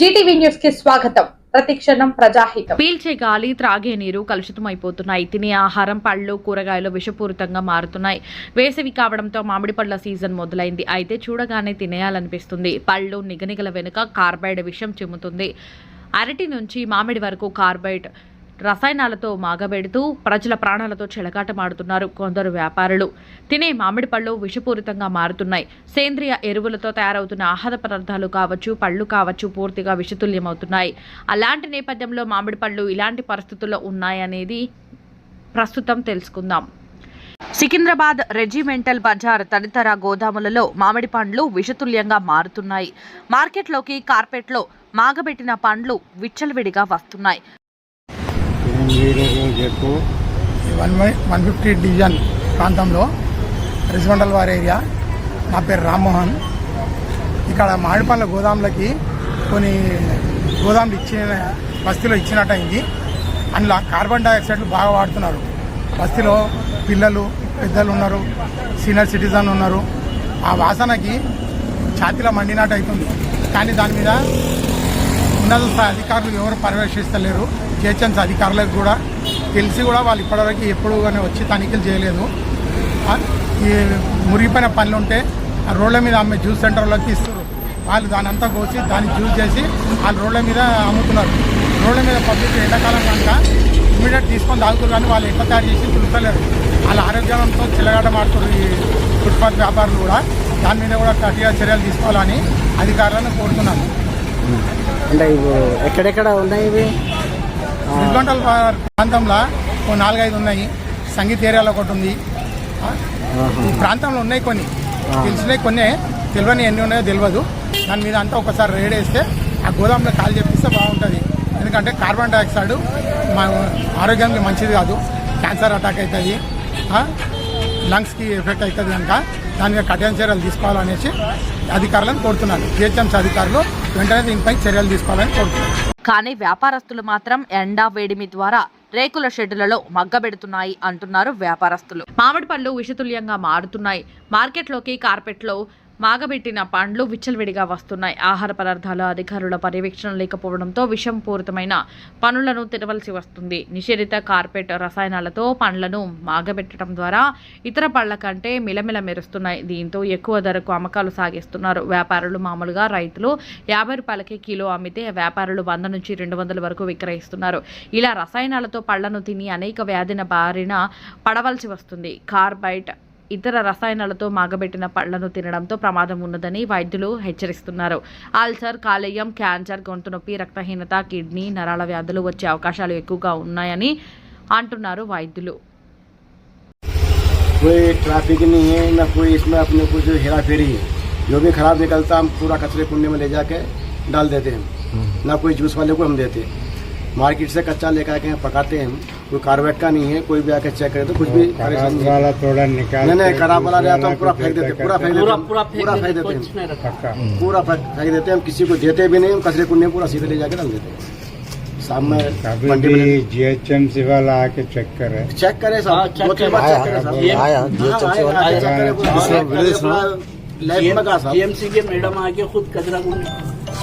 Zee TV న్యూస్కి స్వాగతం. ప్రతిక్షణం ప్రజాహితం. పీల్చే గాలి త్రాగే నీరు కలుషితమైపోతున్నాయి. తినే ఆహారం పళ్ళు కూరగాయలు విషపూరితంగా మారుతున్నాయి. వేసవి కావడంతో మామిడి పళ్ళ సీజన్ మొదలైంది. అయితే చూడగానే తినేయాలనిపిస్తుంది. పళ్ళు నిగనిగల వెనుక కార్బైడ్ విషం చిమ్ముతుంది. అరటి నుంచి మామిడి వరకు కార్బైడ్ రసాయనాలతో మాగబెడుతూ ప్రజల ప్రాణాలతో చెలగాటమాడుతున్నారు కొందరు వ్యాపారులు. తినే మామిడి పళ్ళు విషపూరితంగా మారుతున్నాయి. సేంద్రియ ఎరువులతో తయారవుతున్న ఆహార పదార్థాలు కావచ్చు పళ్ళు కావచ్చు పూర్తిగా విషతుల్యమవుతున్నాయి. అలాంటి నేపథ్యంలో మామిడి పళ్ళు ఇలాంటి పరిస్థితుల్లో ఉన్నాయనేది ప్రస్తుతం తెలుసుకుందాం. సికింద్రాబాద్ రెజిమెంటల్ బజార్ తదితర గోదాములలో మామిడి పండ్లు విషతుల్యంగా మారుతున్నాయి. మార్కెట్లోకి కార్పెట్లో మాగబెట్టిన పండ్లు విచ్చలవిడిగా వస్తున్నాయి. వన్ వన్ ఫిఫ్టీ డివిజన్ ప్రాంతంలో రిసిమండల్ వారి ఏరియా. నా పేరు రామ్మోహన్. ఇక్కడ మామిడిపండ్ల గోదాములకి కొన్ని గోదాములు ఇచ్చిన బస్తీలో ఇచ్చినట్టయింది. అందులో కార్బన్ డైఆక్సైడ్లు బాగా వాడుతున్నారు. బస్తీలో పిల్లలు పెద్దలు ఉన్నారు సీనియర్ సిటిజన్ ఉన్నారు. ఆ వాసనకి ఛాతీలో మండినట్టు అవుతుంది కానీ దాని మీద ఉన్నత స్థాయి అధికారులు ఎవరు పర్యవేక్షిస్తలేరు. జిహెచ్ఎంసీ అధికారులకు కూడా తెలిసి కూడా వాళ్ళు ఇప్పటివరకు ఎప్పుడు కానీ వచ్చి తనిఖీలు చేయలేదు. ఈ మురిగిపోయిన పనులు ఉంటే ఆ రోడ్ల మీద అమ్మే జ్యూస్ సెంటర్లోకి ఇస్తారు వాళ్ళు దాని అంతా కోసి దాన్ని జ్యూస్ చేసి వాళ్ళు రోడ్ల మీద అమ్ముతున్నారు. రోడ్ల మీద పబ్లిక్ ఎండాకాలం కనుక ఇమీడియట్ తీసుకొని తాగుతారు కానీ వాళ్ళు ఎట్లా తయారు చేసి చూస్తలేరు వాళ్ళ ఆరోగ్యంతో చిల్లగాట మాడుతారు ఈ ఫుట్పాత్ వ్యాపారులు కూడా. దాని మీద కూడా గట్టిగా చర్యలు తీసుకోవాలని అధికారులను కోరుతున్నాను. అంటే ఎక్కడెక్కడ ఉన్నాయి రిజల్టల్ ప్రాంతంలో నాలుగైదు ఉన్నాయి. సంగీత ఏరియాలో ఒకటి ఉంది. ఈ ప్రాంతంలో ఉన్నాయి కొన్ని. తెలిసినవి కొన్ని. తెలియని ఎన్ని ఉన్నాయో తెలియదు. దాని మీద అంతా ఒకసారి రేడ్ వేస్తే ఆ గోదాంలో కాల్ చెప్పిస్తే బాగుంటుంది. ఎందుకంటే కార్బన్ డైఆక్సైడ్ మా ఆరోగ్యానికి మంచిది కాదు. క్యాన్సర్ అటాక్ అవుతుంది లంగ్స్కి ఎఫెక్ట్ అవుతుంది కనుక దాని మీద కఠిన చర్యలు తీసుకోవాలనేసి అధికారులను కోరుతున్నాను. జిహెచ్ఎంసీ అధికారులు వెంటనే దీనిపై చర్యలు తీసుకోవాలని కోరుతున్నాను. కానీ వ్యాపారస్తులు మాత్రం ఎండా వేడిమి ద్వారా రేకుల షెడ్డులలో మగ్గబెడుతున్నాయి అంటున్నారు వ్యాపారస్తులు. మామిడి పళ్ళు విషతుల్యంగా మారుతున్నాయి. మార్కెట్లోకి కార్పెట్లో మాగబెట్టిన పండ్లు విచ్చలవిడిగా వస్తున్నాయి. ఆహార పదార్థాల అధికారుల పర్యవేక్షణ లేకపోవడంతో విషం పూరితమైన పనులను తినవలసి వస్తుంది. నిషేధిత కార్పెట్ రసాయనాలతో పండ్లను మాగబెట్టడం ద్వారా ఇతర పళ్ళ కంటే మిలమిల మెరుస్తున్నాయి. దీంతో ఎక్కువ ధరకు అమ్మకాలు సాగిస్తున్నారు. వ్యాపారులు మామూలుగా రైతులు యాభై రూపాయలకి కిలో అమ్మితే వ్యాపారులు వంద నుంచి రెండు వందల వరకు విక్రయిస్తున్నారు. ఇలా రసాయనాలతో పళ్ళను తిని అనేక వ్యాధిన బారిన పడవలసి వస్తుంది. కార్బైట్ ఇతర రసాయనాలతో మాగబెట్టిన పళ్లను తినడంతో ప్రమాదం ఉన్నదని వైద్యులు హెచ్చరిస్తున్నారు అల్సర్ కాలేయం క్యాన్సర్ గొంతు నొప్పి రక్తహీనత కిడ్నీ నరాల వ్యాధులు వచ్చే అవకాశాలు ఎక్కువగా ఉన్నాయని అంటున్నారు వైద్యులు कोई ट्रैफिक नहीं है ना कोई इसमें अपने को जो हेरा फेरी है जो भी खराब निकलता हम पूरा कचरे कुंडे में ले जाके डाल देते हैं ना कोई जूस वाले को हम देते मार्केट से कच्चा लेकर आके यहाँ पकाते हैं हम कोई कार्बेट का नहीं है कोई भी आके चेक करे तो कुछ भी वाला थोड़ा निकाल नहीं नहीं खराब वाला रहता हम तो पूरा फेंक देते हम्म। पूरा फेंक देते पूरा फेंक देते पूरा फेंक देते हम किसी को देते भी नहीं कचरे को नहीं पूरा सीधे ले जाकर डाल देते। हैं जीएचएमसी वाला आके चेक करे। चेक करे साहब हाँ, हाँ, के मैडम आके खुद कचरा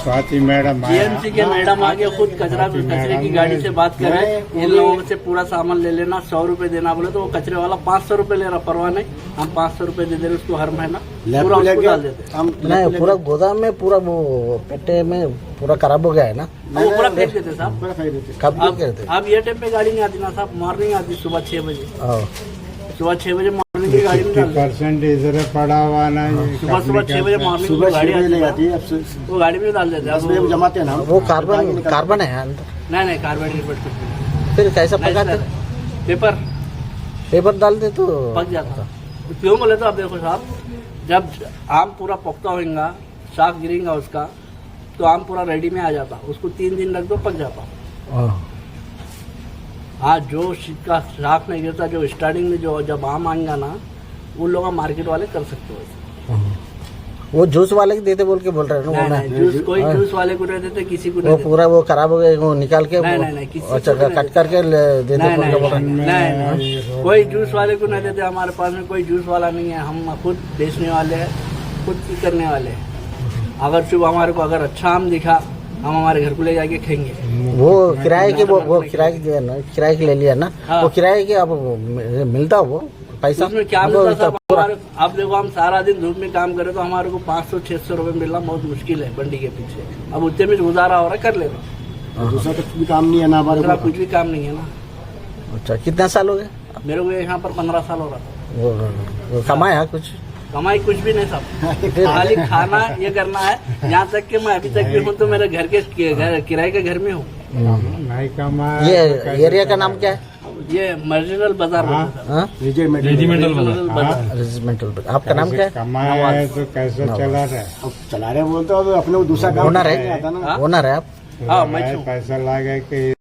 स्वाति मैडम आया। जीएमसी के मैडम आके खुद कचरा कचरे की गाड़ी से बात करे। नहीं, इन लोगों से पूरा सामान ले लेना सौ रुपए देना बोले तो वो कचरे वाला पाँच सौ रुपए ले रहा परवाह नहीं। हम पाँच सौ रुपए दे दे रहे उसको हर महीना पूरा डाल देते हम नहीं पूरा गोदाम में पूरा वो पेटे में पूरा खराब हो गया है ना? वो पूरा फेंक देते साहब। पूरा फेंक देते अब ये टाइम पे गाड़ी नहीं आती ना साहब मॉर्निंग आती सुबह छह बजे। हाँ। सुबह छह बजे गाड़ी में फिफ्टी डाल परसेंट इधर पड़ा हुआ ना सुबह सुबह छह बजे मॉर्निंग सुबह गाड़ी छह बजे ले जाती है है अब से- वो गाड़ी में डाल देते हैं। वो- जमाते हैं ना। वो कार्बन कार्बन है अंदर नहीं नहीं कार्बन कुछ फिर कैसा पकाते? पेपर पेपर डाल दे तो पक जाता। क्यों बोले तो आप देखो साहब जब आम पूरा पकता होगा शाख गिरेगा उसका तो आम पूरा रेडी में आ जाता। उसको तीन दिन रख दो पक जाता। हाँ। आज जो का शाख नहीं गिरता जो स्टार्टिंग में जो जब आम आएगा ना उन लोग मार्केट वाले कर सकते हो वो जूस वाले के देते बोल के बोल रहे हैं ना वो जूस कोई हाँ। जूस वाले को नहीं देते किसी को वो देते। पूरा वो खराब हो गया वो निकाल के नहीं, वो- नहीं, नहीं, किसी अच्छा कट करके देते बोल के बोल नहीं रहे नहीं, नहीं कोई जूस वाले को नहीं देते हमारे पास में कोई जूस वाला नहीं है हम खुद बेचने वाले हैं खुद करने वाले हैं। अगर शुभ हमारे को अगर अच्छा आम दिखा हम हमारे घर को ले जाके खाएँगे। वो किराए के वो वो किराए की किराए की ले लिया ना हाँ। वो किराए के अब मिलता वो? पैसा? उसमें क्या मिलता इतना साहब आप देखो हम सारा दिन धूप में काम करें तो हमारे को पाँच सौ छह सौ रुपये मिलना बहुत मुश्किल है बंडी के पीछे। अब उतने में गुजारा हो रहा है कर ले रहे दूसरा कुछ भी काम नहीं है ना हमारे कुछ भी काम नहीं है ना। अच्छा कितना साल हो गए? मेरे को यहाँ पर पंद्रह साल हो रहा था। कमाया कुछ? कमाई कुछ भी नहीं साहब खाली खाना ये करना है यहाँ तक कि मैं अभी तक भी हूँ तो मेरे घर के घर किराए के घर में हूँ। नहीं कमाया ये तो एरिया का नाम क्या है? ये मर्जिनल बाज़ार रेजिमेंटल बाज़ार आपका नाम क्या है? तो कैसे चला रहे चला रहे बोलते हो तो अपने दूसरा काम ओनर है? ओनर है आप? पैसा लागे की